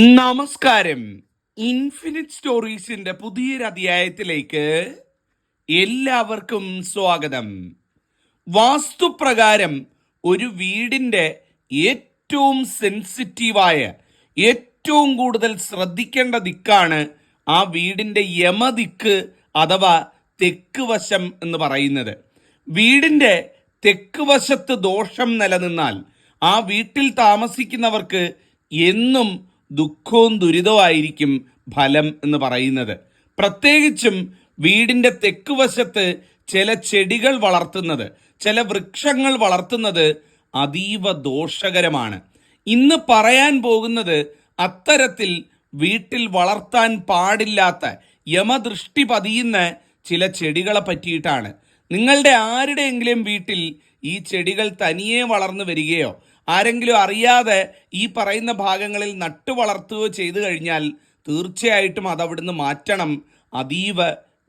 നമസ്കാരം. ഇൻഫിനിറ്റ് സ്റ്റോറീസിന്റെ പുതിയൊരു അധ്യായത്തിലേക്ക് എല്ലാവർക്കും സ്വാഗതം. വാസ്തുപ്രകാരം ഒരു വീടിന്റെ ഏറ്റവും സെൻസിറ്റീവായ ഏറ്റവും കൂടുതൽ ശ്രദ്ധിക്കേണ്ട ദിക്കാണ് ആ വീടിന്റെ യമദിക്ക് അഥവാ തെക്ക് വശം എന്ന് പറയുന്നത്. വീടിന്റെ തെക്ക് വശത്ത് ദോഷം നിലനിന്നാൽ ആ വീട്ടിൽ താമസിക്കുന്നവർക്ക് എന്നും ദുഃഖവും ദുരിതവും ഫലം എന്ന് പറയുന്നത്. പ്രത്യേകിച്ചും വീടിന്റെ തെക്ക് വശത്ത് ചില ചെടികൾ വളർത്തുന്നത് ചില വൃക്ഷങ്ങൾ വളർത്തുന്നത് അതീവ ദോഷകരമാണ്. ഇന്ന് പറയാൻ പോകുന്നത് അത്തരത്തിൽ വീട്ടിൽ വളർത്താൻ പാടില്ലാത്ത യമദൃഷ്ടി പതിയുന്ന ചില ചെടികളെ പറ്റിയിട്ടാണ്. നിങ്ങളുടെ ആരുടെയെങ്കിലും വീട്ടിൽ ഈ ചെടികൾ തനിയെ വളർന്നു വരികയോ ആരെങ്കിലും അറിയാതെ ഈ പറയുന്ന ഭാഗങ്ങളിൽ നട്ടു വളർത്തുകയോ ചെയ്തു കഴിഞ്ഞാൽ തീർച്ചയായിട്ടും അത് അവിടുന്ന് മാറ്റണം. അതീവ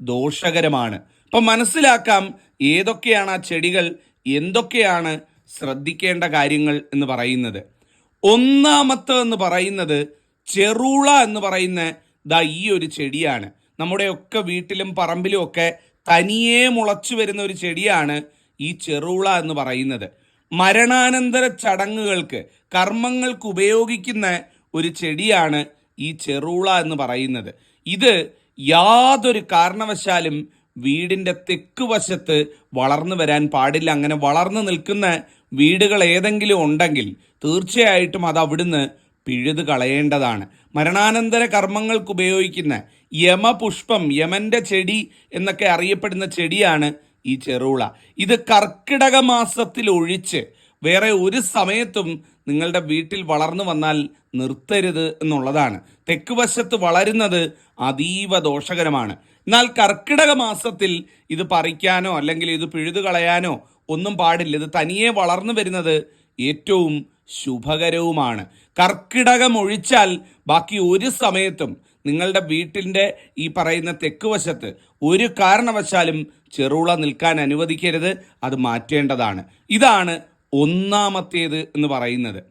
ദോഷകരമാണ്. അപ്പം മനസ്സിലാക്കാം ഏതൊക്കെയാണ് ആ ചെടികൾ എന്തൊക്കെയാണ് ശ്രദ്ധിക്കേണ്ട കാര്യങ്ങൾ എന്ന് പറയുന്നത്. ഒന്നാമത്തെ എന്ന് പറയുന്നത് ചെറുള എന്ന് പറയുന്ന ദാ ഈ ഒരു ചെടിയാണ്. നമ്മുടെയൊക്കെ വീട്ടിലും പറമ്പിലും ഒക്കെ തനിയെ മുളച്ചു വരുന്ന ഒരു ചെടിയാണ് ഈ ചെറുള എന്ന് പറയുന്നത്. മരണാനന്തര ചടങ്ങുകൾക്ക് കർമ്മങ്ങൾക്ക് ഉപയോഗിക്കുന്ന ഒരു ചെടിയാണ് ഈ ചെറുള എന്ന് പറയുന്നത്. ഇത് യാതൊരു കാരണവശാലും വീടിന്റെ തെക്ക് വശത്ത് വളർന്നു വരാൻ പാടില്ല. അങ്ങനെ വളർന്നു നിൽക്കുന്ന വീടുകൾ ഏതെങ്കിലും ഉണ്ടെങ്കിൽ തീർച്ചയായിട്ടും അത് അവിടുന്ന് പിഴുത് കളയേണ്ടതാണ്. മരണാനന്തര കർമ്മങ്ങൾക്ക് ഉപയോഗിക്കുന്ന യമപുഷ്പം യമന്റെ ചെടി എന്നൊക്കെ അറിയപ്പെടുന്ന ചെടിയാണ് ഈ ചെറുള. ഇത് കർക്കിടക മാസത്തിൽ ഒഴിച്ച് വേറെ ഒരു സമയത്തും നിങ്ങളുടെ വീട്ടിൽ വളർന്നു വന്നാൽ നിർത്തരുത് എന്നുള്ളതാണ്. തെക്ക് വശത്ത് വളരുന്നത് അതീവ ദോഷകരമാണ്. എന്നാൽ കർക്കിടക മാസത്തിൽ ഇത് പറിക്കാനോ അല്ലെങ്കിൽ ഇത് പിഴുതു കളയാനോ ഒന്നും പാടില്ല. ഇത് തനിയെ വളർന്നു വരുന്നത് ഏറ്റവും ശുഭകരവുമാണ്. കർക്കിടകം ഒഴിച്ചാൽ ബാക്കി ഒരു സമയത്തും നിങ്ങളുടെ വീട്ടിന്റെ ഈ പറയുന്ന തെക്ക് വശത്ത് ഒരു കാരണവശാലും ചെറുള നിൽക്കാൻ അനുവദിക്കരുത് അത് മാറ്റേണ്ടതാണ്. ഇതാണ് ഒന്നാമത്തേത് എന്ന് പറയുന്നത്.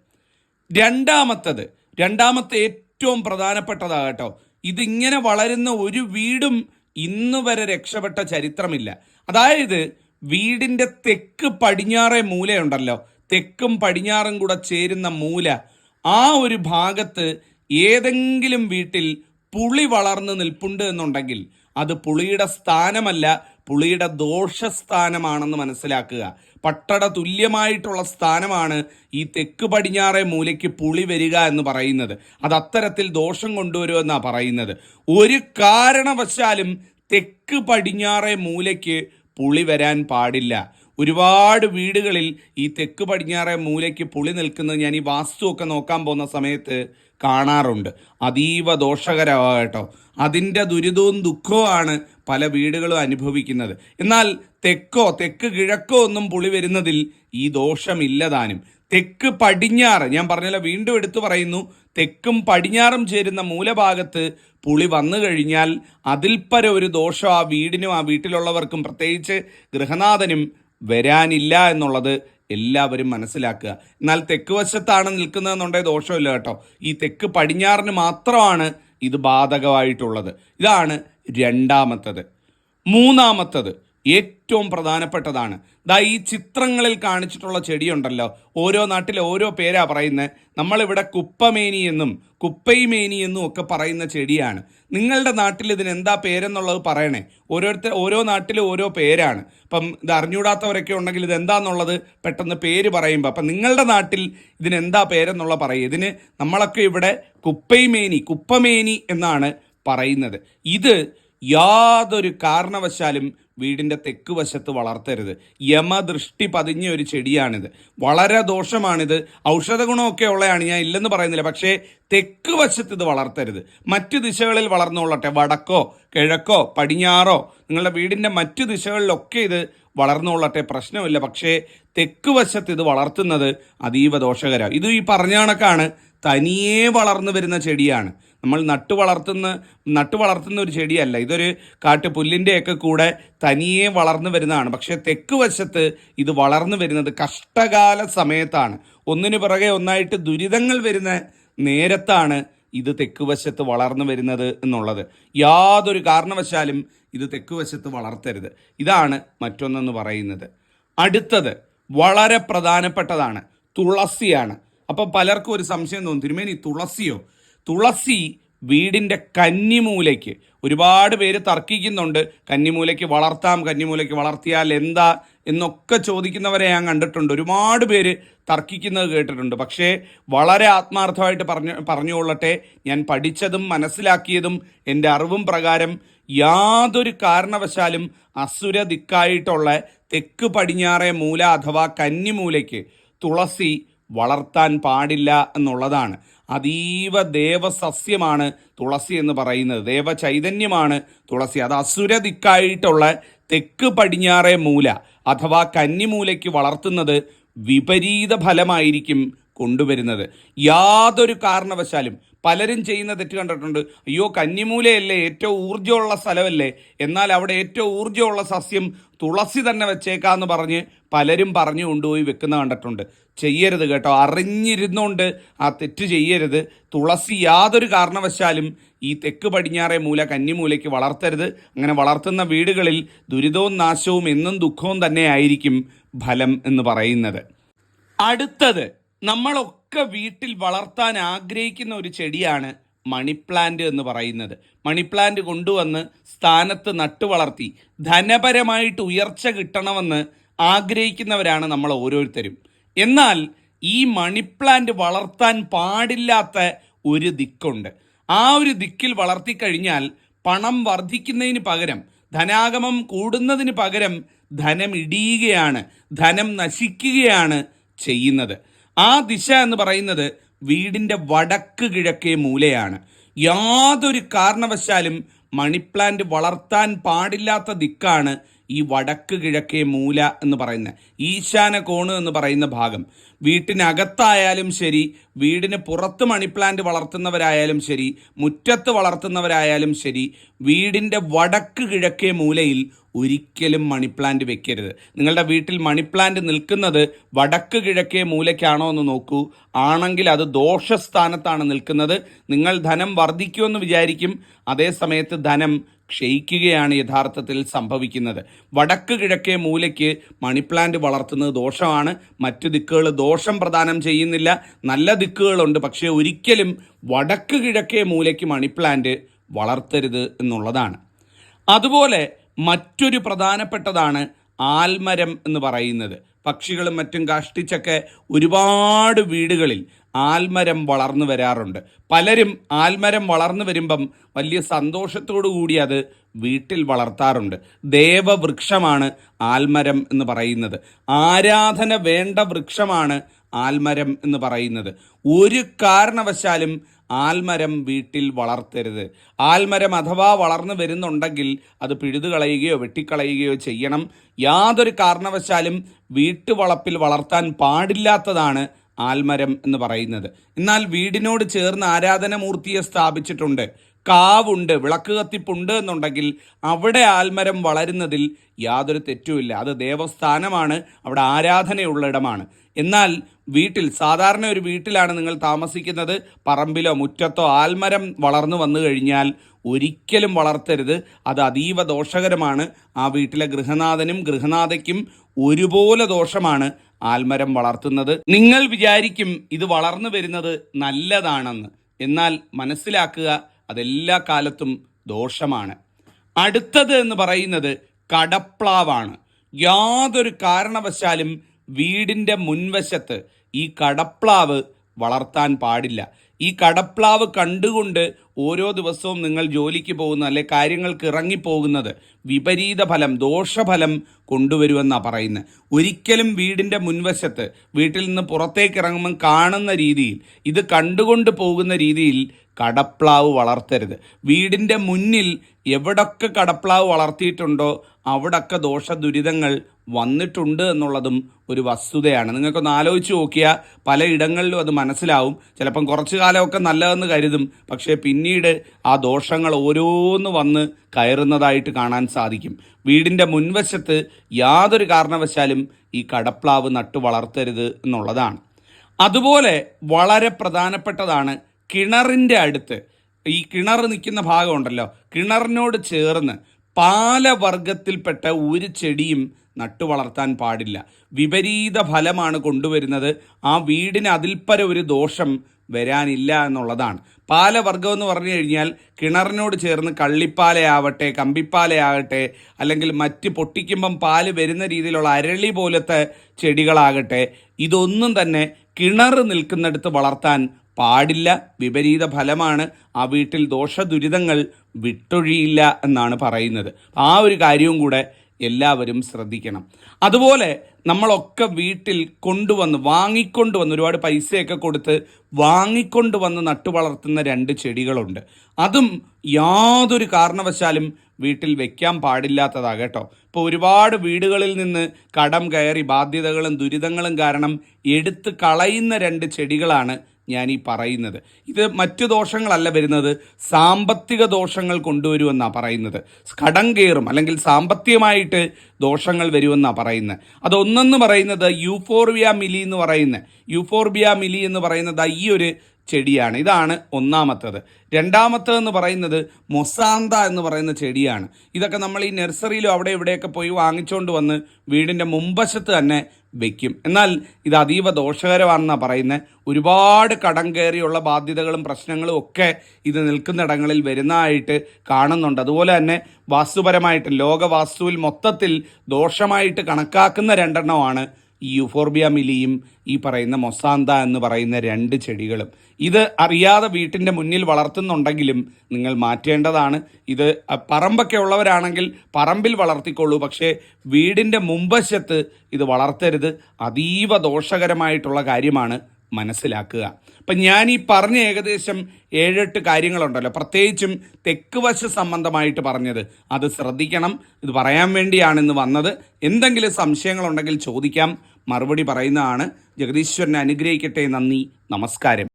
രണ്ടാമത്തത് രണ്ടാമത്തെ ഏറ്റവും പ്രധാനപ്പെട്ടതാകട്ടോ ഇതിങ്ങനെ വളരുന്ന ഒരു വീടും ഇന്ന് വരെ രക്ഷപ്പെട്ട ചരിത്രമില്ല. അതായത് വീടിന്റെ തെക്ക് പടിഞ്ഞാറേ മൂലയുണ്ടല്ലോ. തെക്കും പടിഞ്ഞാറും കൂടെ ചേരുന്ന മൂല. ആ ഒരു ഭാഗത്ത് ഏതെങ്കിലും വീട്ടിൽ പുളി വളർന്ന് നിൽപ്പുണ്ട് എന്നുണ്ടെങ്കിൽ അത് പുളിയുടെ സ്ഥാനമല്ല പുളിയുടെ ദോഷസ്ഥാനമാണെന്ന് മനസ്സിലാക്കുക. പട്ടട തുല്യമായിട്ടുള്ള സ്ഥാനമാണ് ഈ തെക്ക് പടിഞ്ഞാറേ മൂലയ്ക്ക് പുളി വരിക എന്ന് പറയുന്നത്. അത് അത്തരത്തിൽ ദോഷം കൊണ്ടുവരുമെന്നാണ് പറയുന്നത്. ഒരു കാരണവശാലും തെക്ക് പടിഞ്ഞാറേ മൂലയ്ക്ക് പുളി വരാൻ പാടില്ല. ഒരുപാട് വീടുകളിൽ ഈ തെക്ക് പടിഞ്ഞാറേ മൂലയ്ക്ക് പുളി നിൽക്കുന്നത് ഞാൻ ഈ വാസ്തുവൊക്കെ നോക്കാൻ പോകുന്ന സമയത്ത് കാണാറുണ്ട്. അതീവ ദോഷകരമാകട്ടോ അതിന്റെ ദുരിതവും ദുഃഖവുമാണ് പല വീടുകളും അനുഭവിക്കുന്നത്. എന്നാൽ തെക്കോ തെക്ക് കിഴക്കോ ഒന്നും പുളി വരുന്നതിൽ ഈ ദോഷമില്ലതാനും തെക്ക് പടിഞ്ഞാറ് ഞാൻ പറഞ്ഞല്ലോ വീണ്ടും എടുത്തു പറയുന്നു തെക്കും പടിഞ്ഞാറും ചേരുന്ന മൂലഭാഗത്ത് പുളി വന്നു കഴിഞ്ഞാൽ അതിൽപ്പര പര ഒരു ദോഷം ആ വീടിനും ആ വീട്ടിലുള്ളവർക്കും പ്രത്യേകിച്ച് ഗൃഹനാഥനും വരാനില്ല എന്നുള്ളത് എല്ലാവരും മനസ്സിലാക്കുക. എന്നാൽ തെക്ക് വശത്താണ് നിൽക്കുന്നതെന്നുണ്ടെങ്കിൽ ദോഷമില്ല കേട്ടോ. ഈ തെക്ക് പടിഞ്ഞാറിന് മാത്രമാണ് ഇത് ബാധകമായിട്ടുള്ളത്. ഇതാണ് രണ്ടാമത്തത്. മൂന്നാമത്തത്. ഏറ്റവും പ്രധാനപ്പെട്ടതാണ്. ദാ ഈ ചിത്രങ്ങളിൽ കാണിച്ചിട്ടുള്ള ചെടിയുണ്ടല്ലോ. ഓരോ നാട്ടിൽ ഓരോ പേരാ പറയുന്നത് നമ്മളിവിടെ കുപ്പമേനി എന്നും കുപ്പൈമേനി എന്നും ഒക്കെ പറയുന്ന ചെടിയാണ്. നിങ്ങളുടെ നാട്ടിൽ ഇതിന് എന്താ പേരെന്നുള്ളത് പറയണേ. ഓരോരുത്തർ ഓരോ നാട്ടിലും ഓരോ പേരാണ്. ഇപ്പം ഇത് അറിഞ്ഞൂടാത്തവരൊക്കെ ഉണ്ടെങ്കിൽ ഇത് എന്താന്നുള്ളത് പെട്ടെന്ന് പേര് പറയുമ്പോൾ അപ്പം നിങ്ങളുടെ നാട്ടിൽ ഇതിന് എന്താ പേരെന്നുള്ള പറയും. ഇതിന് നമ്മളൊക്കെ ഇവിടെ കുപ്പൈമേനി കുപ്പമേനി എന്നാണ് പറയുന്നത്. ഇത് യാതൊരു കാരണവശാലും വീടിന്റെ തെക്ക് വശത്ത് വളർത്തരുത്. യമദൃഷ്ടി പതിഞ്ഞ ഒരു ചെടിയാണിത്. വളരെ ദോഷമാണിത്. ഔഷധ ഗുണമൊക്കെ ഉള്ളതാണ് ഞാൻ ഇല്ലെന്ന് പറയുന്നില്ല. പക്ഷേ തെക്ക് വശത്ത് ഇത് വളർത്തരുത്. മറ്റു ദിശകളിൽ വളർന്നുകൊള്ളട്ടെ വടക്കോ കിഴക്കോ പടിഞ്ഞാറോ നിങ്ങളുടെ വീടിന്റെ മറ്റു ദിശകളിലൊക്കെ ഇത് വളർന്നുകൊള്ളട്ടെ പ്രശ്നമില്ല. പക്ഷേ തെക്ക് വശത്ത് ഇത് വളർത്തുന്നത് അതീവ ദോഷകരമാണ്. ഇത് ഈ പറഞ്ഞ കണക്കാണ്. തനിയേ വളർന്നു വരുന്ന ചെടിയാണ്. നമ്മൾ നട്ടു വളർത്തുന്ന നട്ടു വളർത്തുന്ന ഒരു ചെടിയല്ല. ഇതൊരു കാട്ടുപുല്ലിന്റെയൊക്കെ കൂടെ തനിയെ വളർന്നു വരുന്നതാണ്. പക്ഷേ തെക്ക് വശത്ത് ഇത് വളർന്നു വരുന്നത് കഷ്ടകാല സമയത്താണ്. ഒന്നിനു പിറകെ ഒന്നായിട്ട് ദുരിതങ്ങൾ വരുന്ന നേരത്താണ് ഇത് തെക്ക് വശത്ത് വളർന്നു വരുന്നത് എന്നുള്ളത്. യാതൊരു കാരണവശാലും ഇത് തെക്ക് വശത്ത് വളർത്തരുത്. ഇതാണ് മറ്റൊന്നെന്ന് പറയുന്നത്. അടുത്തത് വളരെ പ്രധാനപ്പെട്ടതാണ്. തുളസിയാണ്. അപ്പം പലർക്കും ഒരു സംശയം തോന്നും തിരുമേനി തുളസിയോ? തുളസി വീടിന്റെ കന്നിമൂലയ്ക്ക്. ഒരുപാട് പേര് തർക്കിക്കുന്നുണ്ട്. കന്നിമൂലയ്ക്ക് വളർത്താം കന്നിമൂലയ്ക്ക് വളർത്തിയാൽ എന്താ എന്നൊക്കെ ചോദിക്കുന്നവരെ ഞാൻ കണ്ടിട്ടുണ്ട്. ഒരുപാട് പേര് തർക്കിക്കുന്നത് കേട്ടിട്ടുണ്ട്. പക്ഷേ വളരെ ആത്മാർത്ഥമായിട്ട് പറഞ്ഞു പറഞ്ഞുകൊള്ളട്ടെ. ഞാൻ പഠിച്ചതും മനസ്സിലാക്കിയതും എന്റെ അറിവും പ്രകാരം യാതൊരു കാരണവശാലും അസുര ദിക്കായിട്ടുള്ള തെക്ക് പടിഞ്ഞാറെ മൂല അഥവാ കന്നിമൂലയ്ക്ക് തുളസി വളർത്താൻ പാടില്ല എന്നുള്ളതാണ്. അതീവ ദേവസസ്യമാണ് തുളസി എന്ന് പറയുന്നത്. ദേവചൈതന്യമാണ് തുളസി. അത് അസുര ദിക്കായിട്ടുള്ള തെക്ക് പടിഞ്ഞാറേ മൂല അഥവാ കന്നിമൂലയ്ക്ക് വളർത്തുന്നത് വിപരീത ഫലമായിരിക്കും കൊണ്ടുവരുന്നത്. യാതൊരു കാരണവശാലും പലരും ചെയ്യുന്ന തെറ്റ് കണ്ടിട്ടുണ്ട്. അയ്യോ കന്നിമൂലയല്ലേ ഏറ്റവും ഊർജമുള്ള സ്ഥലമല്ലേ? എന്നാൽ അവിടെ ഏറ്റവും ഊർജമുള്ള സസ്യം തുളസി തന്നെ വെച്ചേക്കാന്ന് പറഞ്ഞ് പലരും പറഞ്ഞു കൊണ്ടുപോയി വെക്കുന്ന കണ്ടിട്ടുണ്ട്. ചെയ്യരുത് കേട്ടോ. അറിഞ്ഞിരുന്നുകൊണ്ട് ആ തെറ്റ് ചെയ്യരുത്. തുളസി യാതൊരു കാരണവശാലും ഈ തെക്ക് പടിഞ്ഞാറെ മൂല കന്നിമൂലയ്ക്ക് വളർത്തരുത്. അങ്ങനെ വളർത്തുന്ന വീടുകളിൽ ദുരിതവും നാശവും എന്നും ദുഃഖവും തന്നെ ആയിരിക്കും ഫലം എന്ന് പറയുന്നത്. അടുത്തത് നമ്മളൊക്കെ വീട്ടിൽ വളർത്താൻ ആഗ്രഹിക്കുന്ന ഒരു ചെടിയാണ് മണിപ്ലാന്റ് എന്ന് പറയുന്നത്. മണിപ്ലാന്റ് കൊണ്ടുവന്ന് സ്ഥാനത്ത് നട്ടു വളർത്തി. ധനപരമായിട്ട് ഉയർച്ച കിട്ടണമെന്ന് ആഗ്രഹിക്കുന്നവരാണ് നമ്മൾ ഓരോരുത്തരും. എന്നാൽ ഈ മണിപ്ലാന്റ് വളർത്താൻ പാടില്ലാത്ത ഒരു ദിക്കുണ്ട്. ആ ഒരു ദിക്കിൽ വളർത്തിക്കഴിഞ്ഞാൽ പണം വർദ്ധിക്കുന്നതിന് പകരം ധനാഗമം കൂടുന്നതിന് പകരം ധനം ഇടിയുകയാണ് ധനം നശിക്കുകയാണ് ചെയ്യുന്നത്. ആ ദിശ എന്ന് പറയുന്നത് വീടിന്റെ വടക്ക് കിഴക്കേ മൂലയാണ്. യാതൊരു കാരണവശാലും മണിപ്ലാന്റ് വളർത്താൻ പാടില്ലാത്ത ദിക്കാണ് ഈ വടക്ക് കിഴക്കേ മൂല എന്ന് പറയുന്ന ഈശാന കോണ് എന്ന് പറയുന്ന ഭാഗം. വീട്ടിനകത്തായാലും ശരി വീടിന് പുറത്ത് മണിപ്ലാന്റ് വളർത്തുന്നവരായാലും ശരി മുറ്റത്ത് വളർത്തുന്നവരായാലും ശരി വീടിന്റെ വടക്ക് കിഴക്കേ മൂലയിൽ ഒരിക്കലും മണിപ്ലാന്റ് വെക്കരുത്. നിങ്ങളുടെ വീട്ടിൽ മണിപ്ലാന്റ് നിൽക്കുന്നത് വടക്ക് കിഴക്കേ മൂലയ്ക്കാണോ എന്ന് നോക്കൂ. ആണെങ്കിൽ അത് ദോഷസ്ഥാനത്താണ് നിൽക്കുന്നത്. നിങ്ങൾ ധനം വർദ്ധിക്കുമെന്ന് വിചാരിക്കും. അതേ സമയത്ത് ധനം ക്ഷയിക്കുകയാണ് യഥാർത്ഥത്തിൽ സംഭവിക്കുന്നത്. വടക്ക് കിഴക്കേ മൂലയ്ക്ക് മണിപ്ലാന്റ് വളർത്തുന്നത് ദോഷമാണ്. മറ്റു ദിക്കുകൾ ദോഷം പ്രദാനം ചെയ്യുന്നില്ല. നല്ല ദിക്കുകളുണ്ട്. പക്ഷേ ഒരിക്കലും വടക്ക് കിഴക്കേ മൂലയ്ക്ക് മണിപ്ലാന്റ് വളർത്തരുത് എന്നുള്ളതാണ്. അതുപോലെ മറ്റൊരു പ്രധാനപ്പെട്ടതാണ് ആൽമരം എന്ന് പറയുന്നത്. പക്ഷികളും മറ്റും കാഷ്ടിച്ചൊക്കെ ഒരുപാട് വീടുകളിൽ ആൽമരം വളർന്നു വരാറുണ്ട്. പലരും ആൽമരം വളർന്നു വരുമ്പം വലിയ സന്തോഷത്തോടു കൂടി അത് വീട്ടിൽ വളർത്താറുണ്ട്. ദേവവൃക്ഷമാണ് ആൽമരം എന്ന് പറയുന്നത്. ആരാധന വേണ്ട വൃക്ഷമാണ് ആൽമരം എന്ന് പറയുന്നത്. ഒരു കാരണവശാലും ആൽമരം വീട്ടിൽ വളർത്തരുത്. ആൽമരം അഥവാ വളർന്നു വരുന്നുണ്ടെങ്കിൽ അത് പിഴുതു കളയുകയോ വെട്ടിക്കളയുകയോ ചെയ്യണം. യാതൊരു കാരണവശാലും വീട്ടുവളപ്പിൽ വളർത്താൻ പാടില്ലാത്തതാണ് ആൽമരം എന്ന് പറയുന്നത്. എന്നാൽ വീടിനോട് ചേർന്ന് ആരാധനമൂർത്തിയെ സ്ഥാപിച്ചിട്ടുണ്ട്. കാവുണ്ട് വിളക്ക് കത്തിപ്പുണ്ട് എന്നുണ്ടെങ്കിൽ അവിടെ ആൽമരം വളരുന്നതിൽ യാതൊരു തെറ്റുമില്ല. അത് ദേവസ്ഥാനമാണ് അവിടെ ആരാധനയുള്ള ഇടമാണ്. എന്നാൽ വീട്ടിൽ സാധാരണ ഒരു വീട്ടിലാണ് നിങ്ങൾ താമസിക്കുന്നത്. പറമ്പിലോ മുറ്റത്തോ ആൽമരം വളർന്നു വന്നു കഴിഞ്ഞാൽ ഒരിക്കലും വളർത്തരുത്. അത് അതീവ ദോഷകരമാണ്. ആ വീട്ടിലെ ഗൃഹനാഥനും ഗൃഹനാഥയ്ക്കും ഒരുപോലെ ദോഷമാണ്. ആൽമരം വളർത്തുന്നത്. നിങ്ങൾ വിചാരിക്കും ഇത് വളർന്നു വരുന്നത് നല്ലതാണെന്ന്. എന്നാൽ മനസ്സിലാക്കുക അതെല്ലാ കാലത്തും ദോഷമാണ്. അടുത്തത് എന്ന് പറയുന്നത് കടപ്ലാവാണ്. യാതൊരു കാരണവശാലും വീടിന്റെ മുൻവശത്ത് ഈ കടപ്ലാവ് വളർത്താൻ പാടില്ല. ഈ കടപ്ലാവ് കണ്ടുകൊണ്ട് ഓരോ ദിവസവും നിങ്ങൾ ജോലിക്ക് പോകുന്ന അല്ലെ കാര്യങ്ങൾക്ക് ഇറങ്ങിപ്പോകുന്നത് വിപരീത ഫലം ദോഷഫലം കൊണ്ടുവരുമെന്നാണ് പറയുന്നത്. ഒരിക്കലും വീടിന്റെ മുൻവശത്ത് വീട്ടിൽ നിന്ന് പുറത്തേക്ക് ഇറങ്ങുമ്പം കാണുന്ന രീതിയിൽ ഇത് കണ്ടുകൊണ്ട് പോകുന്ന രീതിയിൽ കടപ്ലാവ് വളർത്തരുത്. വീടിന്റെ മുന്നിൽ എവിടൊക്കെ കടപ്ലാവ് വളർത്തിയിട്ടുണ്ടോ അവിടൊക്കെ ദോഷ ദുരിതങ്ങൾ വന്നിട്ടുണ്ട് എന്നുള്ളതും ഒരു വസ്തുതയാണ്. നിങ്ങൾക്കൊന്ന് ആലോചിച്ച് നോക്കിയാൽ പലയിടങ്ങളിലും അത് മനസ്സിലാവും. ചിലപ്പം കുറച്ചു കാലമൊക്കെ നല്ലതെന്ന് കരുതും. പക്ഷേ പിന്നീട് ആ ദോഷങ്ങൾ ഓരോന്ന് വന്ന് കയറുന്നതായിട്ട് കാണാൻ സാധിക്കും. വീടിന്റെ മുൻവശത്ത് യാതൊരു കാരണവശാലും ഈ കടപ്ലാവ് നട്ടു വളർത്തരുത് എന്നുള്ളതാണ്. അതുപോലെ വളരെ പ്രധാനപ്പെട്ടതാണ് കിണറിന്റെ അടുത്ത് ഈ കിണർ നിൽക്കുന്ന ഭാഗമുണ്ടല്ലോ കിണറിനോട് ചേർന്ന് പാലവർഗത്തിൽപ്പെട്ട ഒരു ചെടിയും നട്ടു വളർത്താൻ പാടില്ല. വിപരീത ഫലമാണ് കൊണ്ടുവരുന്നത്. ആ വീടിന് അതിൽപ്പര ഒരു ദോഷം വരാനില്ല എന്നുള്ളതാണ്. പാലവർഗം എന്ന് പറഞ്ഞു കഴിഞ്ഞാൽ കിണറിനോട് ചേർന്ന് കള്ളിപ്പാലയാവട്ടെ കമ്പിപ്പാലയാകട്ടെ അല്ലെങ്കിൽ മറ്റ് പൊട്ടിക്കുമ്പം പാൽ വരുന്ന രീതിയിലുള്ള അരളി പോലത്തെ ചെടികളാകട്ടെ ഇതൊന്നും തന്നെ കിണർ നിൽക്കുന്നിടത്ത് വളർത്താൻ പാടില്ല വിപരീത ഫലമാണ് ആ വീട്ടിൽ ദോഷദുരിതങ്ങൾ വിട്ടൊഴിയില്ല എന്നാണ് പറയുന്നത്. ആ ഒരു കാര്യവും കൂടെ എല്ലാവരും ശ്രദ്ധിക്കണം. അതുപോലെ നമ്മളൊക്കെ വീട്ടിൽ കൊണ്ടുവന്ന് വാങ്ങിക്കൊണ്ടുവന്ന് ഒരുപാട് പൈസയൊക്കെ കൊടുത്ത് വാങ്ങിക്കൊണ്ടുവന്ന് നട്ടു വളർത്തുന്ന രണ്ട് ചെടികളുണ്ട്. അതും യാതൊരു കാരണവശാലും വീട്ടിൽ വെക്കാൻ പാടില്ലാത്തതാ കേട്ടോ. ഇപ്പോൾ ഒരുപാട് വീടുകളിൽ നിന്ന് കടം കയറി ബാധ്യതകളും ദുരിതങ്ങളും കാരണം എടുത്ത് കളയുന്ന രണ്ട് ചെടികളാണ് ഞാൻ ഈ പറയുന്നത്. ഇത് മറ്റു ദോഷങ്ങളല്ല വരുന്നത്. സാമ്പത്തിക ദോഷങ്ങൾ കൊണ്ടുവരുമെന്നാണ് പറയുന്നത്. കടം കയറും അല്ലെങ്കിൽ സാമ്പത്തികമായിട്ട് ദോഷങ്ങൾ വരുമെന്നാണ് പറയുന്നത്. അതൊന്നെന്ന് പറയുന്നത് യൂഫോർബിയ മിലി എന്ന് പറയുന്ന യൂഫോർബിയ മിലി എന്ന് പറയുന്നത് ഈ ഒരു ചെടിയാണ്. ഇതാണ് ഒന്നാമത്തത്. രണ്ടാമത്തതെന്ന് പറയുന്നത് മൊസാന്ത എന്ന് പറയുന്ന ചെടിയാണ്. ഇതൊക്കെ നമ്മൾ ഈ നഴ്സറിയിലും അവിടെ ഇവിടെയൊക്കെ പോയി വാങ്ങിച്ചുകൊണ്ട് വന്ന് വീടിന്റെ മുമ്പശത്ത് തന്നെ വെക്കും. എന്നാൽ ഇത് അതീവ ദോഷകരമാണെന്നാണ് പറയുന്നത് ഒരുപാട് കടം കയറിയുള്ള ബാധ്യതകളും പ്രശ്നങ്ങളും ഒക്കെ ഇത് നിൽക്കുന്നിടങ്ങളിൽ വരുന്നതായിട്ട് കാണുന്നുണ്ട്. അതുപോലെ തന്നെ വാസ്തുപരമായിട്ട് ലോകവാസ്തുവിൽ മൊത്തത്തിൽ ദോഷമായിട്ട് കണക്കാക്കുന്ന രണ്ടെണ്ണമാണ് ഈ യുഫോർബിയ മിലിയും ഈ പറയുന്ന മൊസാന്ത എന്ന് പറയുന്ന രണ്ട് ചെടികളും. ഇത് അറിയാതെ വീട്ടിന്റെ മുന്നിൽ വളർത്തുന്നുണ്ടെങ്കിലും നിങ്ങൾ മാറ്റേണ്ടതാണ്. ഇത് പറമ്പൊക്കെ ഉള്ളവരാണെങ്കിൽ പറമ്പിൽ വളർത്തിക്കൊള്ളൂ. പക്ഷേ വീടിന്റെ മുമ്പശത്ത് ഇത് വളർത്തരുത്. അതീവ ദോഷകരമായിട്ടുള്ള കാര്യമാണ് മനസ്സിലാക്കുക. അപ്പം ഞാൻ ഈ പറഞ്ഞ ഏകദേശം ഏഴെട്ട് കാര്യങ്ങളുണ്ടല്ലോ. പ്രത്യേകിച്ചും തെക്ക് വശ സംബന്ധമായിട്ട് പറഞ്ഞത്. അത് ശ്രദ്ധിക്കണം. ഇത് പറയാൻ വേണ്ടിയാണ് ഇന്ന് വന്നത്. എന്തെങ്കിലും സംശയങ്ങളുണ്ടെങ്കിൽ ചോദിക്കാം. മറുപടി പറയുന്നതാണ് ജഗദീശ്വരനെ അനുഗ്രഹിക്കട്ടെ നന്ദി നമസ്കാരം.